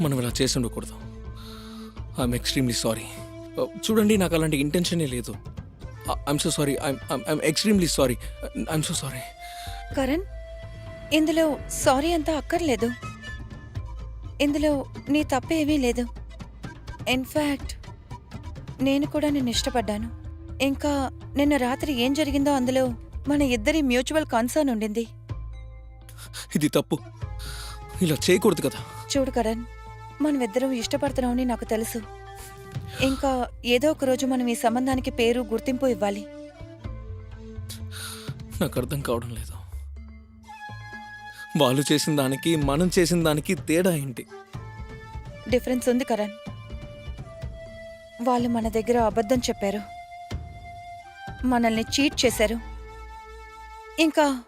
మనం ఇలా చేసి ఉండకూడదు. ఐఎమ్ ఎక్స్ట్రీమ్లీ సారీ చూడండి నాకు అలాంటి ఇంటెన్షనే లేదు. I'm so sorry I'm extremely sorry I'm so sorry Karan ఇందులో సారీ అంతా అక్కర్లేదు. ఇందులో నీ తప్పేమీ లేదు. ఇన్ఫ్యాక్ట్ నేను కూడా నిన్ను ఇష్టపడ్డాను. ఇంకా నిన్న రాత్రి ఏం జరిగిందో అందులో మన ఇద్దరి మ్యూచువల్ కన్సర్న్ ఉండింది. ఇది తప్పు. ఇలా చేయకూడదు కదా. చూడు కరణ్ మనమిద్దరం ఇష్టపడుతున్నామని నాకు తెలుసు. ఇంకా ఏదో ఒక రోజు మనం ఈ సంబంధానికి పేరు గుర్తింపు ఇవ్వాలి. నాకు అర్థం కావడం లేదు. వాళ్ళు చేసిన దానికి మనం చేసిన దానికి తేడా ఏంటి? డిఫరెన్స్ ఉంది కరణ్. వాళ్ళు మన దగ్గర అబద్ధం చెప్పారు. మనల్ని చీట్ చేశారు. ఇంకా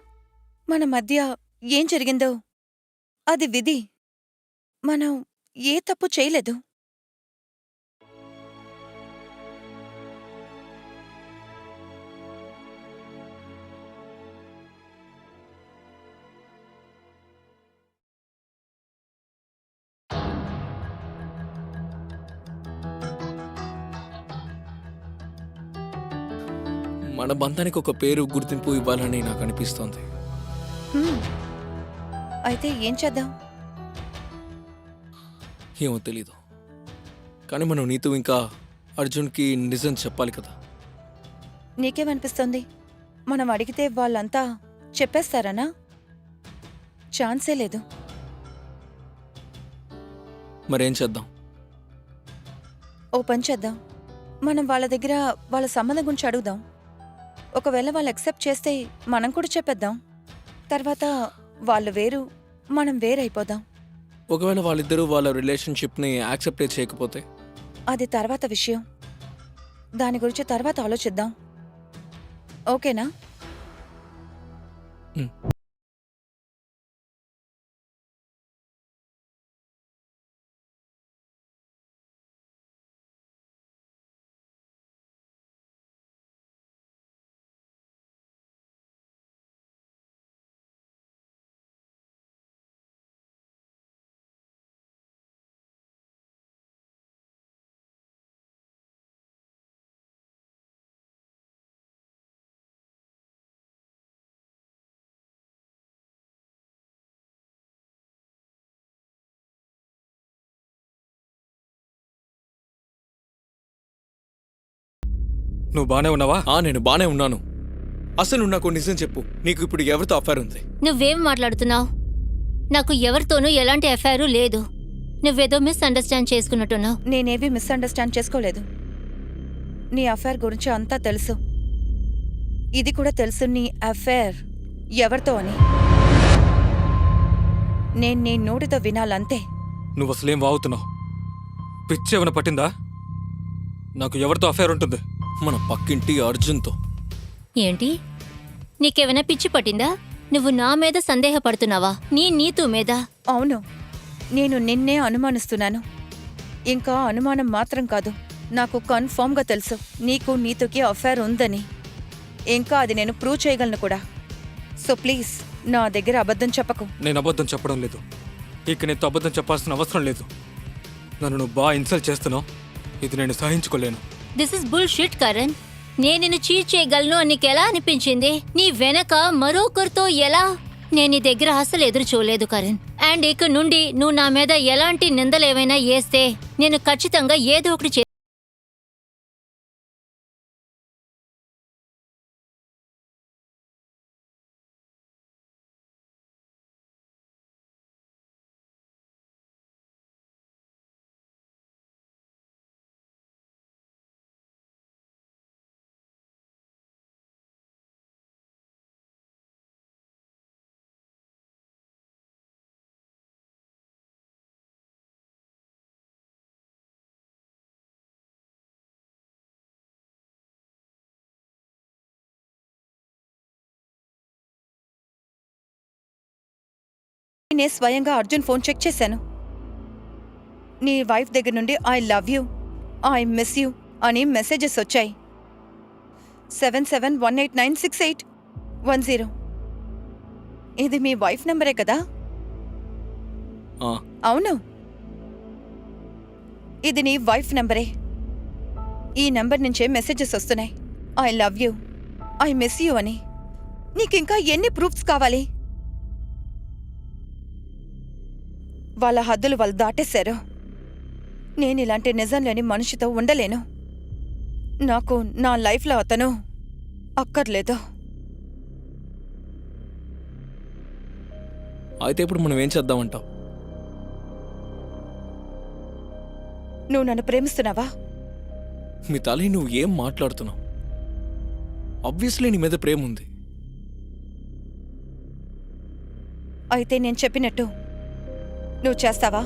మన మధ్య ఏం జరిగిందో అది విధి. మనం ఏ తప్పు చేయలేదు. మన బంధానికి ఒక పేరు గుర్తింపు ఇవ్వాలని నాకు అనిపిస్తోంది. అయితే ఏం చేద్దాం? ఏమో తెలీదు. కానీ మనం నీతో ఇంకా అర్జున్కి నిజం చెప్పాలి కదా. నీకేమనిపిస్తోంది? మనం అడిగితే వాళ్ళంతా చెప్పేస్తారనా? ఛాన్సే లేదు. మరేం చేద్దాం? ఓ పని చేద్దాం. మనం వాళ్ళ దగ్గర వాళ్ళ సంబంధం గురించి అడుగుదాం. ఒకవేళ వాళ్ళు అక్సెప్ట్ చేస్తే మనం కూడా చెప్పేద్దాం. తర్వాత వాళ్ళు వేరు మనం వేరైపోదాం. ఒకవేళ వాళ్ళిద్దరూ వాళ్ళ రిలేషన్షిప్ని యాక్సెప్ట్ చేయకపోతే? అది తర్వాత విషయం. దాని గురించి తర్వాత ఆలోచిద్దాం. ఓకేనా? నువ్వు బానే ఉన్నావా? ఆ నేను బానే ఉన్నాను. అసలు నువ్వు నాకు నిజం చెప్పు. నీకు ఇప్పుడు ఎవరితో అఫేర్ ఉంది? నువ్వేం మాట్లాడుతున్నావు? నాకు ఎవరితోనూ ఎలాంటి ఎఫ్ఐఆర్ లేదు. నువ్వేదో మిస్అండర్స్టాండ్ చేసుకున్నట్టున్నావు. నేనేవి మిస్అండర్స్టాండ్ చేసుకోలేదు. నీ అఫైర్ గురించి అంతా తెలుసు. ఇది కూడా తెలుసు నీ అఫైర్ ఎవరితో అని. నేను నీ నోటితో వినాలంతే. నువ్వు అసలేం వాగుతున్నావు? పిచ్చి ఏమైనా పట్టిందా? నాకు ఎవరితో అఫేర్ ఉంటుంది? మన పక్కింటి అర్జున్తో. ఏంటి? నీకేమైనా పిచ్చి పట్టిందా? నువ్వు నా మీద సందేహపడుతున్నావా? నీ నీతు మీద? అవును. నేను నిన్నే అనుమానిస్తున్నాను. ఇంకా అనుమానం మాత్రం కాదు. నాకు కన్ఫర్మ్గా తెలుసు. నీకు నీతుకి అఫైర్ ఉందని. ఇంకా అది నేను ప్రూవ్ చేయగలను కూడా. సో ప్లీజ్ నా దగ్గర అబద్ధం చెప్పకు. నేను అబద్ధం చెప్పడం లేదు. ఇక నీతో అబద్ధం చెప్పాల్సిన అవసరం లేదు. నన్ను నువ్వు బాగా ఇన్సల్ట్ చేస్తున్నావు. ఇది నేను సహించుకోలేను. This is bullshit Karan నేను నిన్ను చీట్ చేయగలను అని నీకెలా అనిపించింది? నీ వెనక మరొకరితో ఎలా? నేను నీ దగ్గర అసలు ఎదురు చూడలేదు కరణ్ అండ్ ఇక నుండి నువ్వు నా మీద ఎలాంటి నిందలేవైనా వేస్తే నేను ఖచ్చితంగా ఏదో ఒకటి నేనే స్వయంగా అర్జున్ ఫోన్ చెక్ చేశాను. నీ వైఫ్ దగ్గర నుండి I love you I miss you అని మెసేజెస్ వచ్చాయి. Seven seven one eight nine six eight one zero. ఇది మీ వైఫ్ నెంబరే కదా? అవును. ఇది నీ వైఫ్ నెంబరే. ఈ నెంబర్ నుంచే మెసేజెస్ వస్తున్నాయి. I love you I miss you అని. నీకింకా ఎన్ని ప్రూఫ్స్ కావాలి? వాళ్ళ హద్దులు వాళ్ళు దాటేశారు. నేను ఇలాంటి నిజం లేని మనిషితో ఉండలేను. నాకు నా లైఫ్లో అతను అక్కర్లేదు. అయితే ఇప్పుడు మనం ఏం చేద్దామంటావు నువ్వు నన్ను ప్రేమిస్తున్నావా? మితాలి నువ్వు ఏం మాట్లాడుతున్నావు? ఆబ్వియస్లీ నీ మీద ప్రేమ ఉంది అయితే నేను చెప్పినట్టు నువ్వు చేస్తావా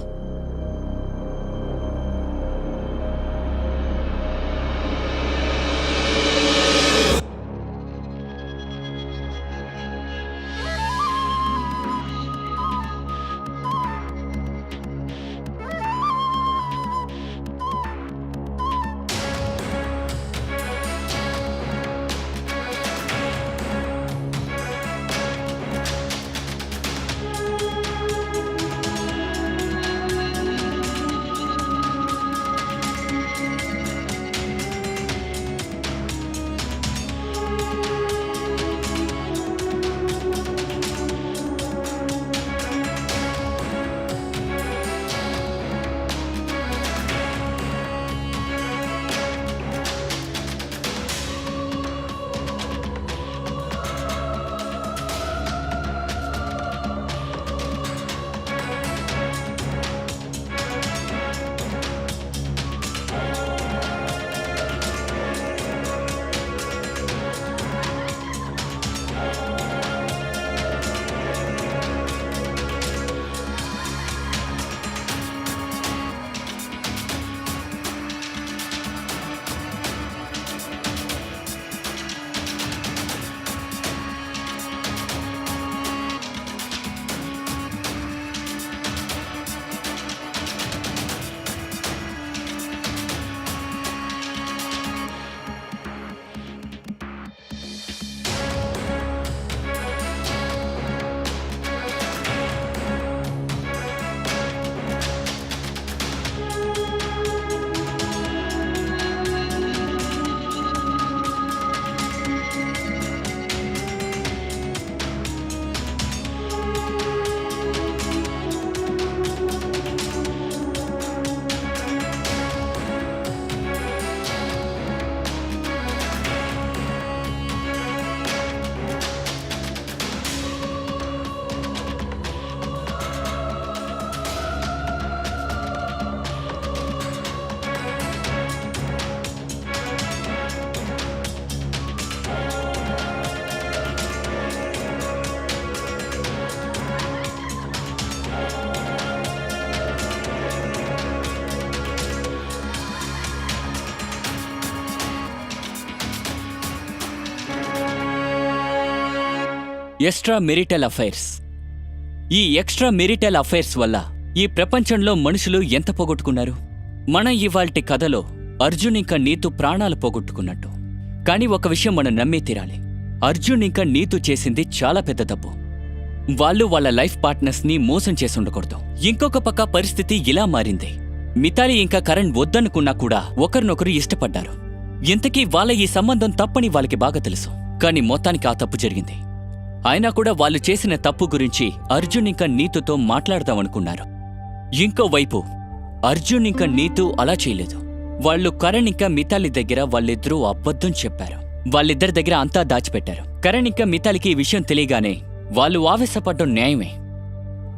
ఎక్స్ట్రా మెరిటల్ అఫైర్స్ ఈ ఎక్స్ట్రా మెరిటల్ అఫైర్స్ వల్ల ఈ ప్రపంచంలో మనుషులు ఎంత పోగొట్టుకున్నారు? మన ఇవాల్టి కథలో అర్జున్ ఇంకా నీతు ప్రాణాలు పోగొట్టుకున్నట్టు. కానీ ఒక విషయం మనం నమ్మే తీరాలి. అర్జున్ ఇంకా నీతు చేసింది చాలా పెద్ద తప్పు. వాళ్ళు వాళ్ళ లైఫ్ పార్ట్నర్స్ని మోసం చేసి ఉండకూడదు. ఇంకొక పక్క పరిస్థితి ఇలా మారింది. మితాలి ఇంకా కరణ్ వద్దనుకున్నా కూడా ఒకరినొకరు ఇష్టపడ్డారు. ఇంతకీ వాళ్ళ ఈ సంబంధం తప్పని వాళ్ళకి బాగా తెలుసు. కానీ మొత్తానికి ఆ తప్పు జరిగింది. అయినా కూడా వాళ్ళు చేసిన తప్పు గురించి అర్జున్ ఇంకా నీతుతో మాట్లాడదామనుకున్నారు. ఇంకోవైపు అర్జున్ ఇంకా నీతు అలా చేయలేదు. వాళ్ళు కరణ్ ఇంకా మితాలి దగ్గర వాళ్ళిద్దరూ అబద్ధం చెప్పారు. వాళ్ళిద్దరి దగ్గర అంతా దాచిపెట్టారు. కరణ్ ఇంకా మితాలికి ఈ విషయం తెలియగానే వాళ్ళు ఆవేశపడ్డం న్యాయమే.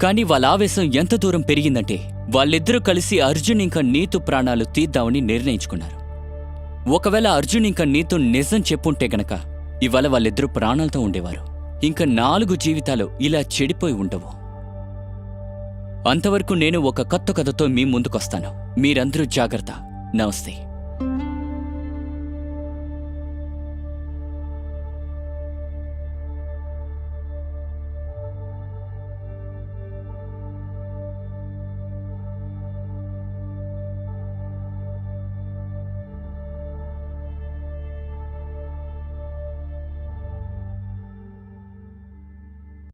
కానీ వాళ్ళ ఆవేశం ఎంత దూరం పెరిగిందంటే వాళ్ళిద్దరూ కలిసి అర్జున్ ఇంకా నీతు ప్రాణాలు తీద్దామని నిర్ణయించుకున్నారు. ఒకవేళ అర్జున్ ఇంకా నీతు నిజం చెప్పుంటే గనక ఇవాళ వాళ్ళిద్దరూ ప్రాణాలతో ఉండేవారు. ఇంకా నాలుగు జీవితాలు ఇలా చెడిపోయి ఉండవు. అంతవరకు నేను ఒక కొత్త కథతో మీ ముందుకొస్తాను. మీరందరూ జాగ్రత్త. నమస్తే.